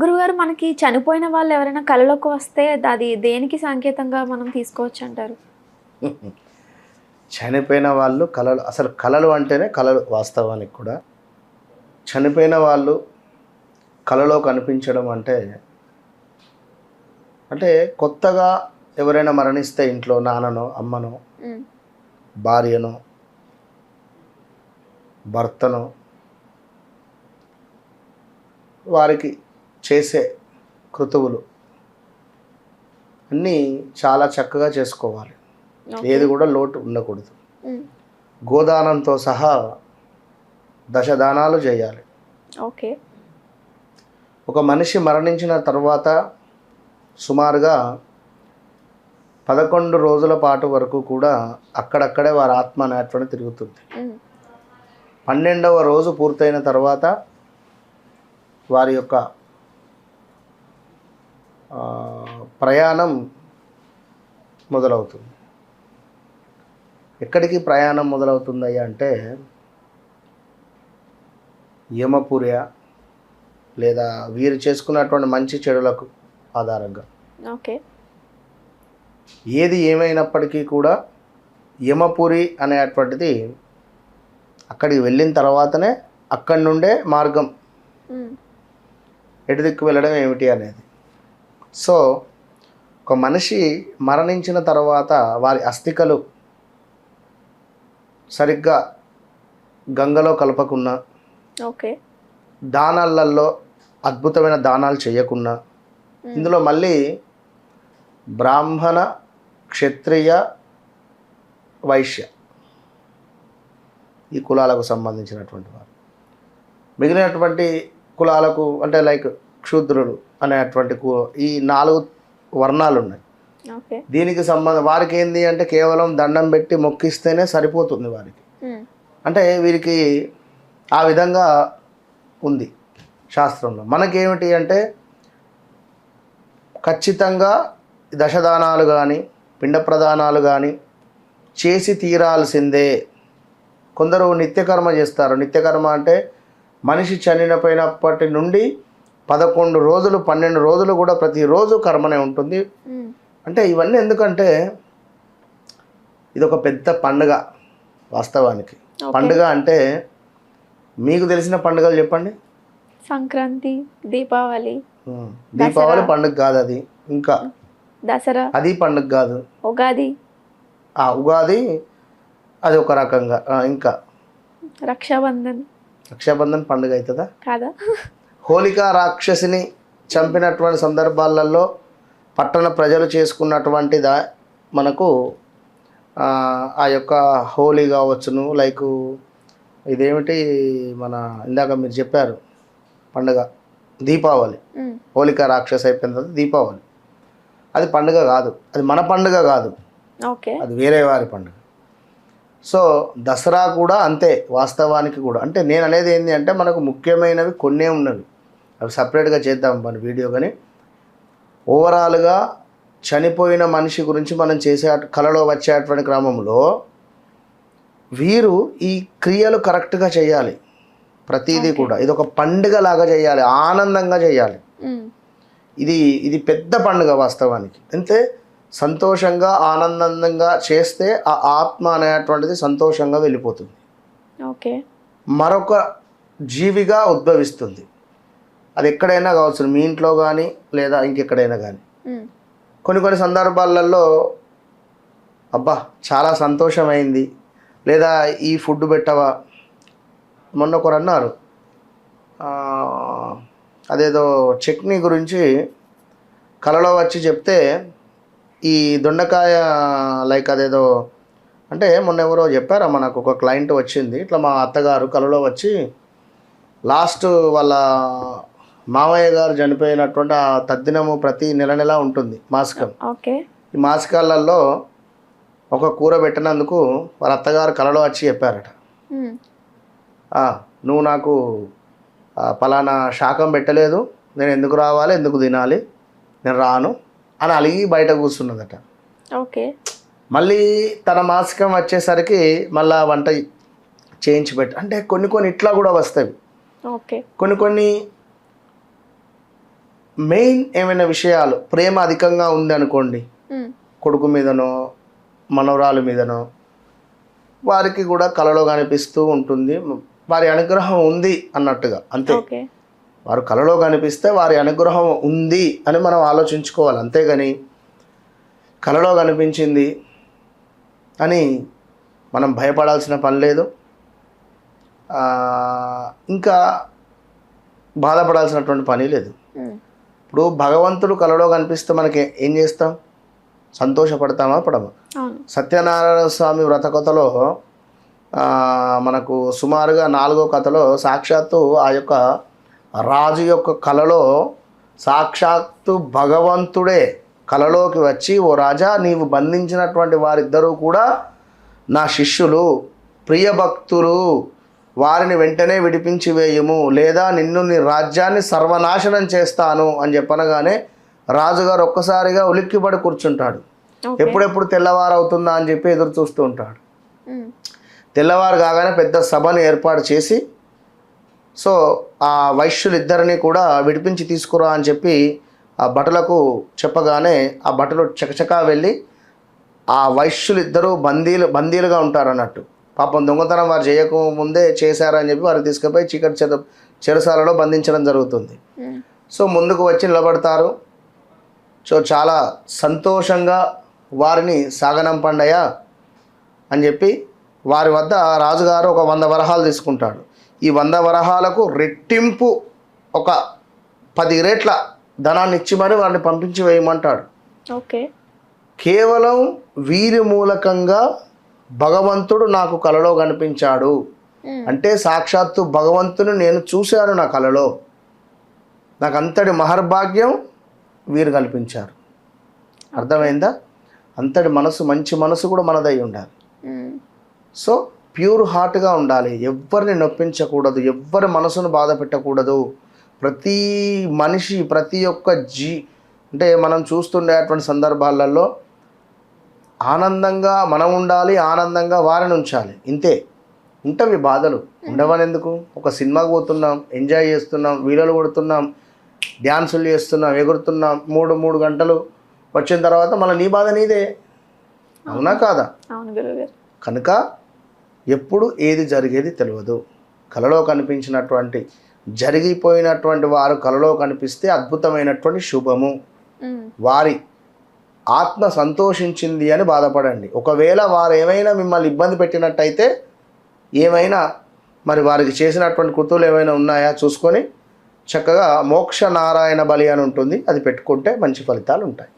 గురుగారు మనకి చనిపోయిన వాళ్ళు ఎవరైనా కళలోకి వస్తే అది దేనికి సంకేతంగా మనం తీసుకోవచ్చు అంటారు? చనిపోయిన వాళ్ళు కళలు అసలు కళలు అంటేనే కళలు వాస్తవానికి కూడా. చనిపోయిన వాళ్ళు కళలో కనిపించడం అంటే అంటే కొత్తగా ఎవరైనా మరణిస్తే ఇంట్లో నాన్ననో అమ్మనో భార్యనో భర్తనో వారికి చేసే కృతువులు. అన్నీ చాలా చక్కగా చేసుకోవాలి. ఏది కూడా లోటు ఉండకూడదు. గోదానంతో సహా దశదానాలు చేయాలి. ఓకే. ఒక మనిషి మరణించిన తర్వాత సుమారుగా పదకొండు రోజుల పాటు వరకు కూడా అక్కడక్కడే వారి ఆత్మ అనేటువంటి తిరుగుతుంది పన్నెండవ రోజు పూర్తయిన తర్వాత వారి యొక్క ప్రయాణం మొదలవుతుంది. ఎక్కడికి ప్రయాణం మొదలవుతుందయ్యా అంటే యమపుర్య లేదా వీరు చేసుకున్నటువంటి మంచి చెడులకు ఆధారంగా. ఓకే. ఏది ఏమైనప్పటికీ కూడా యమపురి అనేటువంటిది అక్కడికి వెళ్ళిన తర్వాతనే అక్కడి నుండే మార్గం. ఎటు దిక్కు వెళ్ళడం ఏమిటి అనేది. సో ఒక మనిషి మరణించిన తర్వాత వారి అస్థికలు సరిగ్గా గంగలో కలపకున్నా ఓకే. దానాలలో అద్భుతమైన దానాలు చేయకున్నా ఇందులో మళ్ళీ బ్రాహ్మణ క్షత్రియ వైశ్య ఈ కులాలకు సంబంధించినటువంటి వారు. మిగిలినటువంటి కులాలకు అంటే లైక్ క్షూద్రులు అనేటువంటి కు- ఈ నాలుగు వర్ణాలు ఉన్నాయి దీనికి సంబంధం వారికి ఏంది అంటే కేవలం దండం పెట్టి మొక్కిస్తేనే సరిపోతుంది వారికి. అంటే వీరికి ఆ విధంగా ఉంది శాస్త్రంలో. మనకేమిటి అంటే ఖచ్చితంగా దశదానాలు కానీ పిండ ప్రదానాలు కానీ చేసి తీరాల్సిందే. కొందరు నిత్యకర్మ చేస్తారు. నిత్యకర్మ అంటే మనిషి చనిపోయినప్పటి నుండి పదకొండు రోజులు పన్నెండు రోజులు కూడా ప్రతిరోజు కర్మనే ఉంటుంది. అంటే ఇవన్నీ ఎందుకంటే ఇది ఒక పెద్ద పండుగ వాస్తవానికి. పండుగ అంటే మీకు తెలిసిన పండుగలు చెప్పండి. సంక్రాంతి దీపావళి. దీపావళి పండుగ కాదు అది. ఇంకా దసరా. అది పండుగ కాదు. ఉగాది. ఆ ఉగాది అది ఒక రకంగా ఇంకా రక్షాబంధన్. రక్షాబంధన్ పండుగ అవుతుందా? కాదా? హోలికా రాక్షసిని చంపినటువంటి సందర్భాలలో పట్టణ ప్రజలు చేసుకున్నటువంటి దా మనకు ఆ, యొక్క హోలీ కావచ్చును. లైక్ ఇదేమిటి మన ఇందాక మీరు చెప్పారు పండుగ దీపావళి. హోలికా రాక్షస్ అయిపోయిన తర్వాత దీపావళి. అది పండుగ కాదు. అది మన పండుగ కాదు. ఓకే. అది వేరే వారి పండుగ. సో దసరా కూడా అంతే వాస్తవానికి కూడా. అంటే నేను అనేది ఏంటి అంటే మనకు ముఖ్యమైనవి కొన్నే ఉన్నవి. అవి సపరేట్గా చేద్దాం మన వీడియో కానీ. ఓవరాల్గా చనిపోయిన మనిషి గురించి మనం చేసే కళలో వచ్చేటువంటి క్రమంలో వీరు ఈ క్రియలు కరెక్ట్గా చేయాలి. ప్రతిదీ కూడా. ఇది ఒక పండుగ లాగా చేయాలి. ఆనందంగా చేయాలి. ఇది ఇది పెద్ద పండుగ వాస్తవానికి. అంటే సంతోషంగా ఆనందంగా చేస్తే ఆ ఆత్మ అనేటువంటిది సంతోషంగా వెళ్ళిపోతుంది. ఓకే. మరొక జీవిగా ఉద్భవిస్తుంది. అది ఎక్కడైనా కావచ్చు మీ ఇంట్లో కానీ లేదా ఇంకెక్కడైనా కానీ కొన్ని కొన్ని సందర్భాలలో అబ్బా చాలా సంతోషమైంది. లేదా ఈ ఫుడ్ పెట్టవా? మొన్న ఒకరు అన్నారు. అదేదో చట్నీ గురించి కలలో వచ్చి చెప్తే ఈ దొండకాయ లైక్ అదేదో అంటే మొన్న ఎవరో చెప్పారా మనకు ఒక క్లయింట్ వచ్చింది. ఇట్లా మా అత్తగారు కలలో వచ్చి లాస్ట్ వాళ్ళ మామయ్య గారు చనిపోయినటువంటి ఆ తద్దినము ప్రతి నెల నెల ఉంటుంది మాసికం. ఓకే. ఈ మాసికాలలో ఒక కూర పెట్టినందుకు వాళ్ళ అత్తగారు కలలో వచ్చి చెప్పారట. ఉమ్, "ఆ, నువ్వు నాకు పలానా శాకం పెట్టలేదు నేను ఎందుకు రావాలి ఎందుకు తినాలి నేను రాను అని అలిగి బయట కూర్చున్నదట. ఓకే. మళ్ళీ తన మాసికం వచ్చేసరికి మళ్ళా వంట చేయించి పెట్టి అంటే కొన్ని కొన్ని ఇట్లా కూడా వస్తాయి. ఓకే. కొన్ని కొన్ని మెయిన్ ఏమైనా విషయాలు ప్రేమ అధికంగా ఉంది అనుకోండి. కొడుకు మీదనో మనవరాలు మీదనో వారికి కూడా కలలో కనిపిస్తూ ఉంటుంది. వారి అనుగ్రహం ఉంది అన్నట్టుగా అంతే. వారు కలలో కనిపిస్తే వారి అనుగ్రహం ఉంది అని మనం ఆలోచించుకోవాలి అంతేగాని కలలో కనిపించింది అని మనం భయపడాల్సిన పని లేదు. ఇంకా బాధపడాల్సినటువంటి పని లేదు. ఇప్పుడు భగవంతుడు కలలో కనిపిస్తే మనకి ఏం చేస్తాం? సంతోషపడతామా? పడమా? సత్యనారాయణ స్వామి వ్రత కథలో మనకు సుమారుగా నాలుగో కథలో సాక్షాత్తు ఆ యొక్క రాజు యొక్క కలలో సాక్షాత్తు భగవంతుడే కలలోకి వచ్చి ఓ రాజా నీవు బంధించినటువంటి వారిద్దరూ కూడా నా శిష్యులు ప్రియభక్తులు వారిని వెంటనే విడిపించి వేయము లేదా నిన్ను నీ రాజ్యాన్ని సర్వనాశనం చేస్తాను అని చెప్పనగానే రాజుగారు ఒక్కసారిగా ఉలిక్కిపడి కూర్చుంటాడు. ఎప్పుడెప్పుడు తెల్లవారు అవుతుందా అని చెప్పి ఎదురు చూస్తూ ఉంటాడు. తెల్లవారు కాగానే పెద్ద సభను ఏర్పాటు చేసి సో ఆ వైశ్యులు ఇద్దరిని కూడా విడిపించి తీసుకురా అని చెప్పి ఆ భటులకు చెప్పగానే ఆ భటులు చకచకా వెళ్ళి ఆ వైశ్యులు ఇద్దరు బందీలు బందీలుగా ఉంటారు అన్నట్టు పాపం దొంగతనం వారు చేయక ముందే చేశారని చెప్పి వారు తీసుకుపోయి చీకటి చెర చెరసాలలో బంధించడం జరుగుతుంది. సో ముందుకు వచ్చి నిలబడతారు. సో చాలా సంతోషంగా వారిని సాగనంపండయా అని చెప్పి వారి వద్ద రాజుగారు ఒక వంద వరహాలు తీసుకుంటాడు. ఈ వంద వరహాలకు రెట్టింపు ఒక పది రేట్ల ధనాన్ని ఇచ్చి మరి వారిని పంపించి వేయమంటాడు. ఓకే. కేవలం వీరి మూలకంగా భగవంతుడు నాకు కలలో కనిపించాడు. అంటే సాక్షాత్తు భగవంతుని నేను చూశాను నా కలలో. నాకు అంతటి మహర్భాగ్యం వీరు కల్పించారు అర్థమైందా? అంతటి మనసు మంచి మనసు కూడా మనదై ఉండాలి. సో ప్యూర్ హార్ట్గా ఉండాలి. ఎవరిని నొప్పించకూడదు ఎవ్వరి మనసును బాధ పెట్టకూడదు. ప్రతి మనిషి ప్రతి ఒక్క జీ అంటే మనం చూస్తుండేటువంటి సందర్భాలలో ఆనందంగా మనం ఉండాలి ఆనందంగా వారిని ఉంచాలి. ఇంతే. ఉంటవి బాధలు. ఉండవని ఎందుకు ఒక సినిమాకి పోతున్నాం ఎంజాయ్ చేస్తున్నాం వీడియోలు కొడుతున్నాం డ్యాన్సులు చేస్తున్నాం ఎగురుతున్నాం మూడు మూడు గంటలు వచ్చిన తర్వాత మళ్ళీ నీ బాధ నీదే. అవునా కాదా? కనుక ఎప్పుడు ఏది జరిగేది తెలియదు. కలలో కనిపించినటువంటి జరిగిపోయినటువంటి వారు కలలో కనిపిస్తే అద్భుతమైనటువంటి శుభము. వారి ఆత్మ సంతోషించింది అని బాధపడండి. ఒకవేళ వారు ఏమైనా మిమ్మల్ని ఇబ్బంది పెట్టినట్టయితే ఏమైనా మరి వారికి చేసినటువంటి కృతులు ఏమైనా ఉన్నాయా చూసుకొని చక్కగా మోక్ష నారాయణ బలి అని ఉంటుంది. అది పెట్టుకుంటే మంచి ఫలితాలు ఉంటాయి.